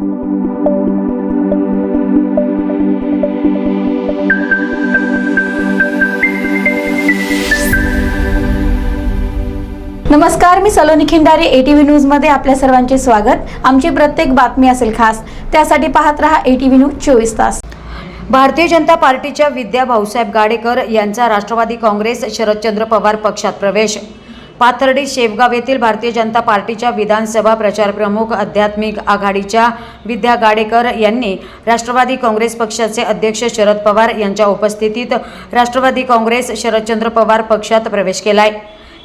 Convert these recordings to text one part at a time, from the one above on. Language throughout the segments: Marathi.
नमस्कार मी सलोनी खिंडारे एटीव्ही न्यूजमध्ये आपल्या सर्वांचे स्वागत. आमची प्रत्येक बातमी असेल खास त्यासाठी पाहत रहा एटीव्ही न्यूज चोवीस तास. भारतीय जनता पार्टीच्या विद्या भाऊसाहेब गाडेकर यांचा राष्ट्रवादी काँग्रेस शरदचंद्र पवार पक्षात प्रवेश. पाथर्डी शेवगाव येथील भारतीय जनता पार्टीच्या विधानसभा प्रचार प्रमुख आध्यात्मिक आघाडीच्या विद्या गाडेकर यांनी राष्ट्रवादी काँग्रेस पक्षाचे अध्यक्ष शरद पवार यांच्या उपस्थितीत राष्ट्रवादी काँग्रेस शरदचंद्र पवार पक्षात प्रवेश केलाय.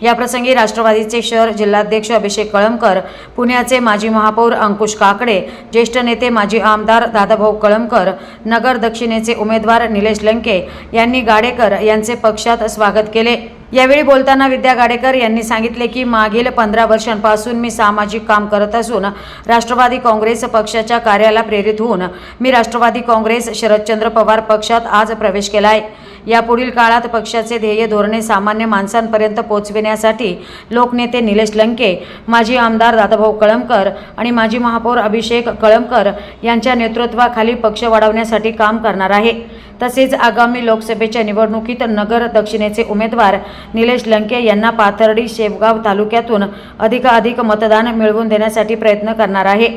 याप्रसंगी राष्ट्रवादीचे शहर जिल्हाध्यक्ष अभिषेक कळमकर पुण्याचे माजी महापौर अंकुश काकडे ज्येष्ठ नेते माजी आमदार दादाभाऊ कळमकर नगर दक्षिणेचे उमेदवार निलेश लंके यांनी गाडेकर यांचे पक्षात स्वागत केले. यावेळी बोलताना विद्या गाडेकर यांनी सांगितले की मागील पंधरा वर्षांपासून मी सामाजिक काम करत असून राष्ट्रवादी काँग्रेस पक्षाच्या कार्याला प्रेरित होऊन मी राष्ट्रवादी काँग्रेस शरदचंद्र पवार पक्षात आज प्रवेश केला आहे यापुढील काळात पक्षाचे ध्येय धोरणे सामान्य माणसांपर्यंत पोहोचविण्यासाठी लोकनेते निलेश लंके माजी आमदार दादाभाऊ कळमकर आणि माजी महापौर अभिषेक कळमकर यांच्या नेतृत्वाखाली पक्ष वाढवण्यासाठी काम करणार आहे. तसेच आगामी लोकसभेच्या निवडणुकीत नगर दक्षिणेचे उमेदवार निलेश लंके यांना पाथर्डी शेवगाव तालुक्यातून अधिकाधिक मतदान मिळवून देण्यासाठी प्रयत्न करणार आहे.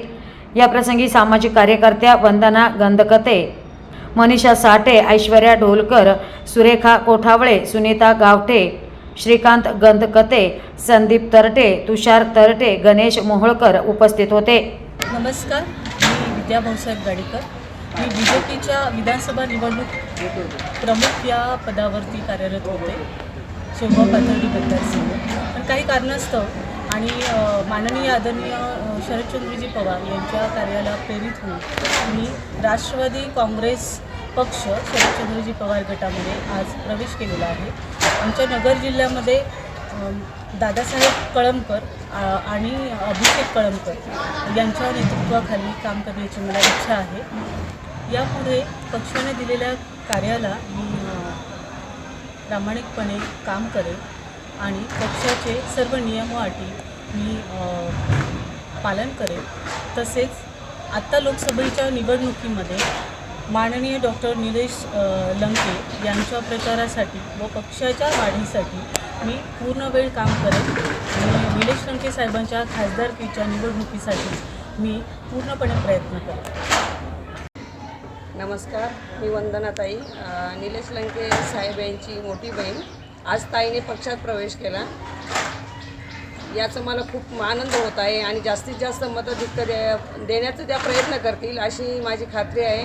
याप्रसंगी सामाजिक कार्यकर्त्या वंदना गंधकते मनीषा साठे ऐश्वर्या ढोलकर सुरेखा कोठावळे सुनीता गावठे श्रीकांत गंधकते संदीप तरटे तुषार तरटे गणेश मोहोळकर उपस्थित होते. नमस्कार मी विद्या भाऊसाहेब गाडीकर. मी बी जे पीच्या विधानसभा निवडणूक प्रमुख या पदावरती कार्यरत होते. शोभा पाथर्डी मतदारसंघ. पण काही कारणास्तव आणि माननीय आदरणीय शरदचंद्रजी पवार यांच्या कार्याला प्रेरित होऊन मी राष्ट्रवादी काँग्रेस पक्ष शरदचंद्रजी पवार गटामध्ये आज प्रवेश केलेला आहे. आमच्या नगर जिल्ह्यामध्ये दादासाहेब कळमकर आणि अभिषेक कळमकर यांच्या नेतृत्वाखाली काम करण्याची मला इच्छा आहे. यापुढे पक्षाने दिलेल्या कार्याला मी प्रामाणिकपणे काम करेन आणि पक्षाचे सर्व नियम व अटी मी पालन करेन. तसेच आत्ता लोकसभेच्या निवडणुकीमध्ये माननीय डॉक्टर निलेश लंके यांच्या प्रचारासाठी व पक्षाच्या वाढीसाठी मी पूर्ण वेळ काम करेन. आणि निलेश लंके साहेबांच्या खासदारकीच्या निवडणुकीसाठी मी पूर्णपणे प्रयत्न करेन. नमस्कार मी वंदना ताई निलेश लंके साहेब यांची मोठी बहीण. आज ताईने पक्षात प्रवेश केला. याचा मला खूप आनंद होत आहे आणि जास्तीत जास्त मतं दे देण्याचा त्या प्रयत्न करतील अशी माझी खात्री आहे.